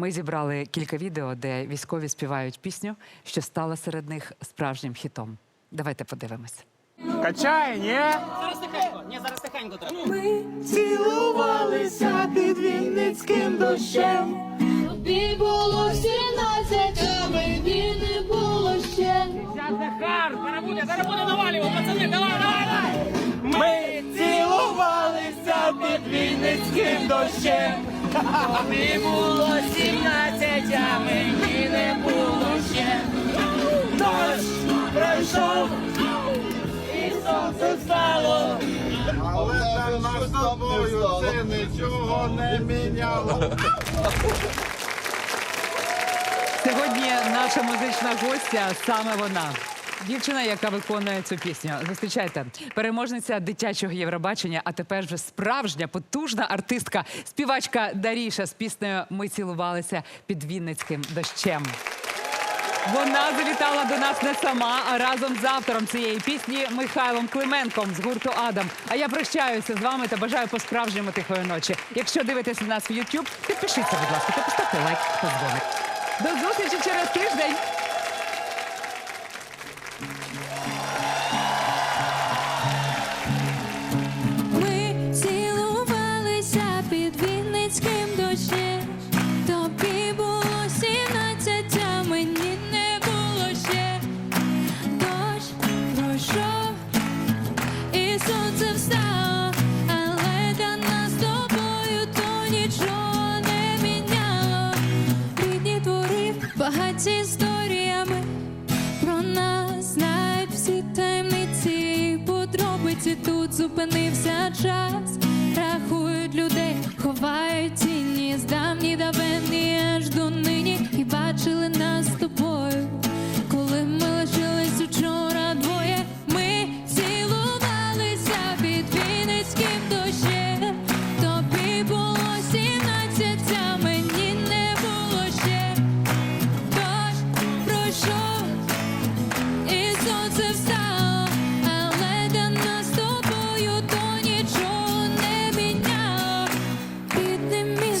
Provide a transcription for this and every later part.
Ми зібрали кілька відео, де військові співають пісню, що стала серед них справжнім хітом. Давайте подивимось. Качає, ні? Зараз тихенько. Ні, зараз тихенько треба. Цілувалися під Вінницьким дощем. Тобі було 17, а мені не було ще. Захар, зараз буде, зараз буде навалювати, пацани, давай, давай, давай. Ми цілувалися під Вінницьким дощем. Тобі було з тобою це нічого не міняло. Сьогодні наша музична гостя саме вона. Дівчина, яка виконує цю пісню. Зустрічайте, переможниця дитячого Євробачення, а тепер вже справжня потужна артистка, співачка Даріша з піснею Ми цілувалися під Вінницьким дощем. Вона завітала до нас не сама, а разом з автором цієї пісні Михайлом Клименком з гурту Адам. А я прощаюся з вами та бажаю по-справжньому тихої ночі. Якщо дивитесь нас в YouTube, підпишіться, будь ласка, та поставте лайк та дзвоник. До зустрічі через тиждень. Подробиці. Тут зупинився час.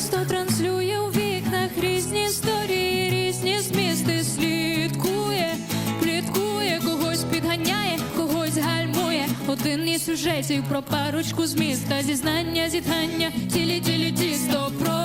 Місто транслює у вікнах різні історії, різні змісти слідкує, пліткує, когось підганяє, когось гальмує. Один із сюжетів про парочку з міста, зізнання, зітхання, тілі тілі тісто про